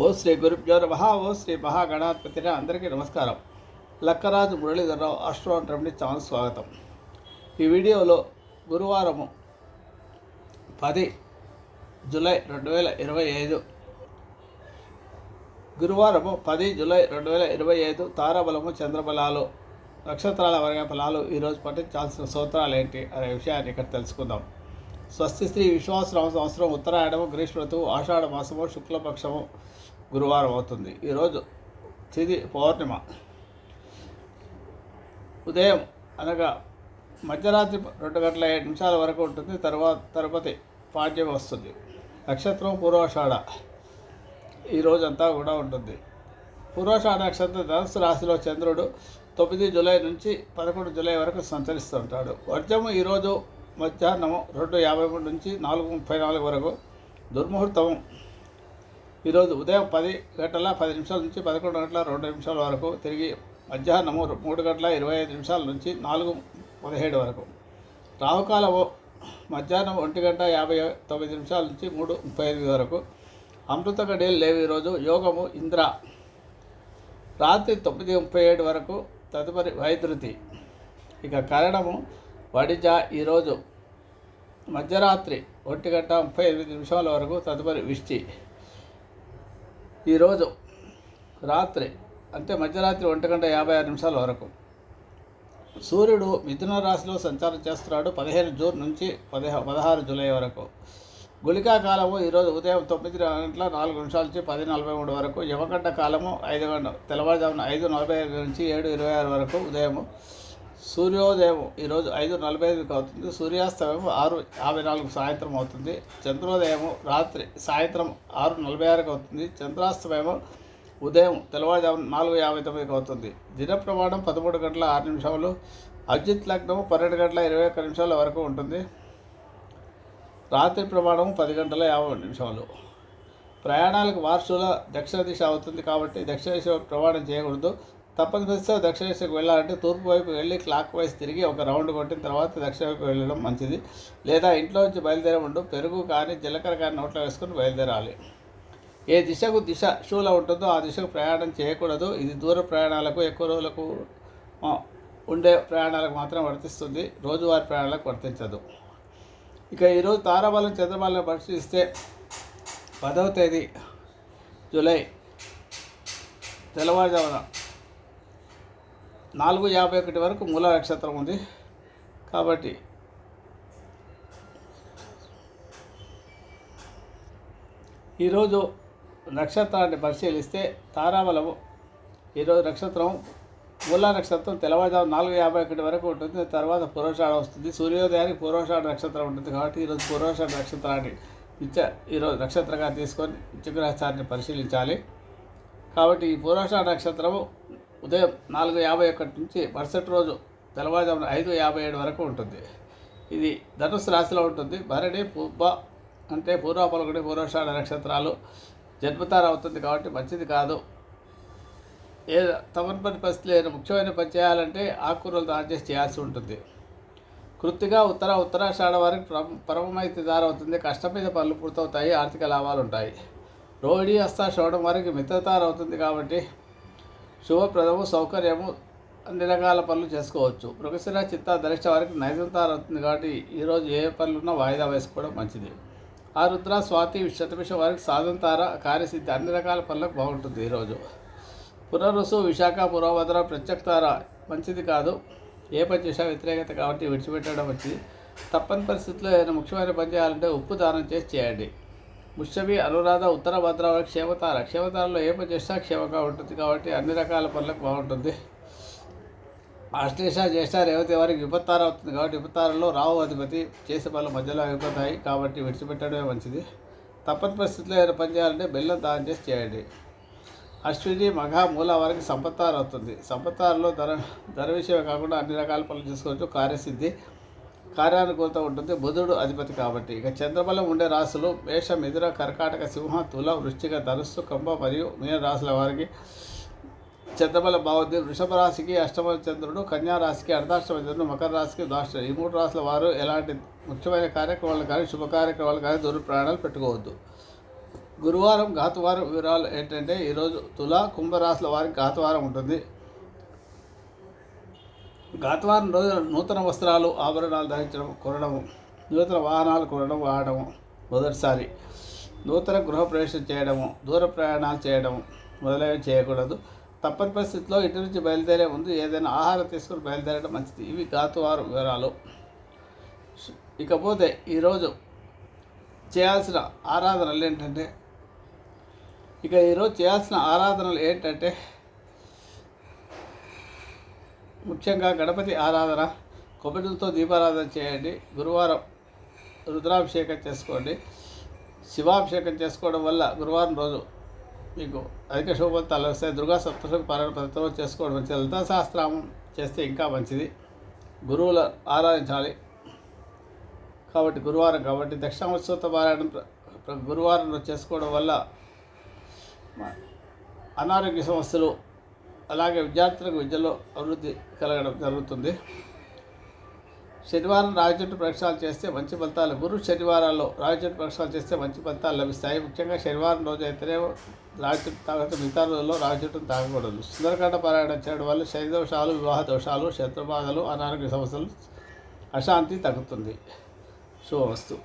ఓ శ్రీ గురుభ్యో నమ ఓ శ్రీ మహాగణాధిపతిని అందరికీ నమస్కారం. Lakkaraju Muralidhararao astro remedy channel స్వాగతం. ఈ వీడియోలో గురువారము పది జూలై రెండు వేల ఇరవై ఐదు గురువారము పది జూలై రెండు వేల ఇరవై ఐదు తారాబలము చంద్రబలాలు నక్షత్రాల వర్గ ఫలాలు ఈరోజు పఠించాల్సిన సూత్రాలు ఏంటి అనే విషయాన్ని ఇక్కడ తెలుసుకుందాం. స్వస్తి శ్రీ విశ్వాసరామ సంవత్సరం ఉత్తరాయణము గ్రీష్మ ఋతువు ఆషాఢ మాసము శుక్లపక్షము గురువారం అవుతుంది. ఈరోజు తిది పౌర్ణిమ. ఉదయం అనగా మధ్యరాత్రి రెండు గంటల ఏడు నిమిషాల వరకు ఉంటుంది. తర్వాత తిరుపతి పాడ్యం వస్తుంది. నక్షత్రం పూర్వాషాఢ. ఈ రోజంతా కూడా ఉంటుంది. పూర్వాషాఢ నక్షత్రం ధనుసు రాశిలో చంద్రుడు తొమ్మిది జూలై నుంచి పదకొండు జూలై వరకు సంచరిస్తుంటాడు వర్జము ఈరోజు మధ్యాహ్నం రెండు యాభై మూడు నుంచి నాలుగు ముప్పై నాలుగు వరకు. దుర్ముహూర్తం ఈరోజు ఉదయం పది గంటల పది నిమిషాల నుంచి పదకొండు గంటల రెండు నిమిషాల వరకు తిరిగి మధ్యాహ్నము మూడు గంటల ఇరవై ఐదు నిమిషాల నుంచి నాలుగు పదిహేడు వరకు. రాహుకాలము మధ్యాహ్నం ఒంటి గంట యాభై తొమ్మిది నిమిషాల నుంచి మూడు ముప్పై ఐదు వరకు. అమృత గడియలు లేవు ఈరోజు. యోగము ఇంద్ర. రాత్రి తొమ్మిది ముప్పై ఏడు వరకు తదుపరి వైద్యుతి ఇక కరణము వడిజ ఈరోజు. మధ్యరాత్రి ఒంటి గంట ముప్పై ఎనిమిది నిమిషాల వరకు తదుపరి విష్టి. ఈరోజు రాత్రి అంటే మధ్యరాత్రి ఒంటి గంట యాభై ఆరు నిమిషాల వరకు సూర్యుడు మిథున రాశిలో సంచారం చేస్తున్నాడు పదిహేను జూన్ నుంచి పదిహే పదహారు జూలై వరకు. గుళికా కాలము ఈరోజు ఉదయం తొమ్మిది గంటల నాలుగు నిమిషాల నుంచి పది నలభై మూడు వరకు యువగంట కాలము ఐదు గంట తెల్లవారుజామున ఐదు నలభై ఐదు నుంచి ఏడు ఇరవై ఆరు వరకు ఉదయము సూర్యోదయం ఈరోజు ఐదు నలభై ఐదుకి అవుతుంది సూర్యాస్తమయం ఆరు యాభై నాలుగు సాయంత్రం అవుతుంది. చంద్రోదయము రాత్రి సాయంత్రం ఆరు నలభై ఆరుకి అవుతుంది. చంద్రాస్తమయం ఉదయం తెల్లవారుజాము నాలుగు యాభై తొమ్మిదికి అవుతుంది. దిన ప్రమాణం పదమూడు గంటల ఆరు నిమిషాలు అజిత్ లగ్నము పన్నెండు గంటల ఇరవై ఒక్క నిమిషాల వరకు ఉంటుంది. రాత్రి ప్రమాణం పది గంటల యాభై నిమిషాలు ప్రయాణాలకు వార్షుల దక్షిణ దిశ అవుతుంది కాబట్టి దక్షిణ దిశ ప్రమాణం చేయకూడదు. తప్పని పరిస్థితిలో దక్షిణ దిశకు వెళ్ళాలంటే తూర్పు వైపు వెళ్ళి క్లాక్ వైజ్ తిరిగి ఒక రౌండ్ కొట్టిన తర్వాత దక్షిణ వైపు వెళ్ళడం మంచిది. లేదా ఇంట్లో నుంచి బయలుదేరే ఉండు పెరుగు కానీ జీలకర్ర కానీ నోట్లో వేసుకొని బయలుదేరాలి. ఏ దిశకు దిశ షూలో ఉంటుందో ఆ దిశకు ప్రయాణం చేయకూడదు. ఇది దూర ప్రయాణాలకు ఎక్కువ రోజులకు ఉండే ప్రయాణాలకు మాత్రం వర్తిస్తుంది. రోజువారీ ప్రయాణాలకు వర్తించదు. ఇక ఈరోజు తారాబలం చంద్రబాలను పరిశీలిస్తే పదవ తేదీ జూలై తెల్లవారుజామున నాలుగు యాభై ఒకటి వరకు మూల నక్షత్రం ఉంది. కాబట్టి ఈరోజు నక్షత్రాన్ని పరిశీలిస్తే తారాబలము ఈరోజు నక్షత్రం మూల నక్షత్రం తెల్లవారుజాము నాలుగు యాభై ఒకటి వరకు ఉంటుంది. తర్వాత పూర్వషాఢ వస్తుంది. సూర్యోదయానికి పూర్వషాఢ నక్షత్రం ఉంటుంది కాబట్టి ఈరోజు పూర్వషాఢ నక్షత్రాన్ని నిత్య ఈరోజు నక్షత్రంగా తీసుకొని నిత్యగ్రహస్థాన్ని పరిశీలించాలి. కాబట్టి ఈ పూర్వషాఢ నక్షత్రము ఉదయం నాలుగు యాభై ఒకటి నుంచి మరుసటి రోజు తెల్లవారుజామున ఐదు యాభై ఏడు వరకు ఉంటుంది. ఇది ధనుసు రాశిలో ఉంటుంది. భరణి పూర్వ అంటే పూర్వ పలుకుడి పూర్వషాఢ నక్షత్రాలు. జన్మతార అవుతుంది కాబట్టి మంచిది కాదు. ఏ తమర్పని పరిస్థితి లేని ముఖ్యమైన పని చేయాలంటే ఆకుకూరలు దాని చేసి చేయాల్సి ఉంటుంది. కృత్తిగా ఉత్తర ఉత్తరాషాఢ వారికి పరమ పరమైతే దారవుతుంది కష్టం మీద పనులు పూర్తవుతాయి. ఆర్థిక లాభాలు ఉంటాయి. రోహిణి హస్త శ్రవణం వారికి మిత్రతారవుతుంది కాబట్టి శుభప్రదము సౌకర్యము అన్ని రకాల పనులు చేసుకోవచ్చు. ప్రొఫెసర్ చిత్త ధరిష్ట వారికి నైజంతార అవుతుంది కాబట్టి ఈరోజు ఏ పనులున్నా వాయిదా వేసుకోవడం మంచిది. ఆ రుద్ర స్వాతి శతభిష వారికి సాధంతార కార్యసిద్ధి అన్ని రకాల పనులకు బాగుంటుంది ఈరోజు పునరుసు విశాఖ పురోభద్ర ప్రత్యక్తార మంచిది కాదు. ఏ పని చేసా వ్యతిరేకత కాబట్టి విడిచిపెట్టడం మంచిది. తప్పని పరిస్థితుల్లో ఏదైనా ముఖ్యమైన పని చేయాలంటే ఉప్పు దానం చేసి చేయండి. ముషవి అనురాధ ఉత్తర భద్రావళి క్షేమతార. క్షేమతారలో ఏ పని చేసినా క్షేమంగా ఉంటుంది కాబట్టి అన్ని రకాల పనులకు బాగుంటుంది. అష్టేష జ్యేష్ఠ రేవతి వారికి విపత్తార అవుతుంది కాబట్టి విపత్తారంలో రావు అధిపతి చేసే పనులు మధ్యలో అయిపోతాయి కాబట్టి విడిచిపెట్టడమే మంచిది. తప్పని పరిస్థితుల్లో ఏదైనా పని చేయాలంటే బెల్లం దానం చేసి చేయండి. అశ్విని మఘ మూల వారికి సంపత్తారు అవుతుంది సంపత్తారులో ధర ధర విషయమే కాకుండా అన్ని రకాల పనులు చేసుకోవచ్చు. కార్యసిద్ధి కార్యానుకూలత ఉంటుంది. బుధుడు అధిపతి కాబట్టి. ఇక చంద్రబలం ఉండే రాశులు మేష మిథున కర్కాటక సింహ తుల వృశ్చిక ధనుస్సు కంబ మరియు మీన రాశుల వారికి చంద్రబల బాగుంది వృషభ రాశికి అష్టమ చంద్రుడు కన్యా రాశికి అర్ధాష్టమ చంద్రుడు మకర రాశికి దాష్ట ఈ మూడు రాశుల వారు ఎలాంటి ముఖ్యమైన కార్యక్రమాలు కానీ శుభ కార్యక్రమాలు కానీ దూర ప్రయాణాలు పెట్టుకోవద్దు. గురువారం ఘాతవారం వివరాలు ఏంటంటే ఈరోజు తుల కుంభరాశుల వారికి ఘాతవారం ఉంటుంది. ఘాతవారం రోజు నూతన వస్త్రాలు ఆభరణాలు ధరించడం కొనడము నూతన వాహనాలు కొనడం వాడడము మొదటిసారి. నూతన గృహప్రవేశం చేయడము దూర ప్రయాణాలు చేయడము మొదలైనవి చేయకూడదు. తప్పని పరిస్థితిలో ఇంటి నుంచి బయలుదేరే ముందు ఏదైనా ఆహారం తీసుకుని బయలుదేరడం మంచిది. ఇవి గాతువారు వివరాలు. ఇకపోతే ఈరోజు చేయాల్సిన ఆరాధనలు ఏంటంటే ఇక ఈరోజు చేయాల్సిన ఆరాధనలు ఏంటంటే ముఖ్యంగా గణపతి ఆరాధన కొబ్బరితో దీపారాధన చేయండి. గురువారం రుద్రాభిషేకం చేసుకోండి. శివాభిషేకం చేసుకోవడం వల్ల గురువారం రోజు మీకు అధిక శుభఫలితాలు వస్తాయి దుర్గా సప్తశుభ పారాయణ పద్ధతిలో చేసుకోవడం మంచిది. లలితా సహస్రామం చేస్తే ఇంకా మంచిది. గురువుల ఆరాధించాలి కాబట్టి గురువారం కాబట్టి దక్షిణామృత పారాయణం గురువారం రోజు చేసుకోవడం వల్ల అనారోగ్య సమస్యలు అలాగే విద్యార్థులకు విద్యలో అభివృద్ధి కలగడం జరుగుతుంది. శనివారం రాజచెట్టు ప్రక్షాళన చేస్తే మంచి ఫలితాలు. గురు శనివారాల్లో రాజచెట్టు ప్రక్షాళన చేస్తే మంచి ఫలితాలు లభిస్తాయి. ముఖ్యంగా శనివారం రోజు అయితేనే రాజచెట్టు తాగడం మిగతా రోజుల్లో రాజచెట్టును తాగకూడదు. సుందరకాండ పారాయణం చేయడం వల్ల శనిదోషాలు వివాహ దోషాలు శత్రుబాధలు అనారోగ్య సమస్యలు అశాంతి తగ్గుతుంది. శుభవస్తు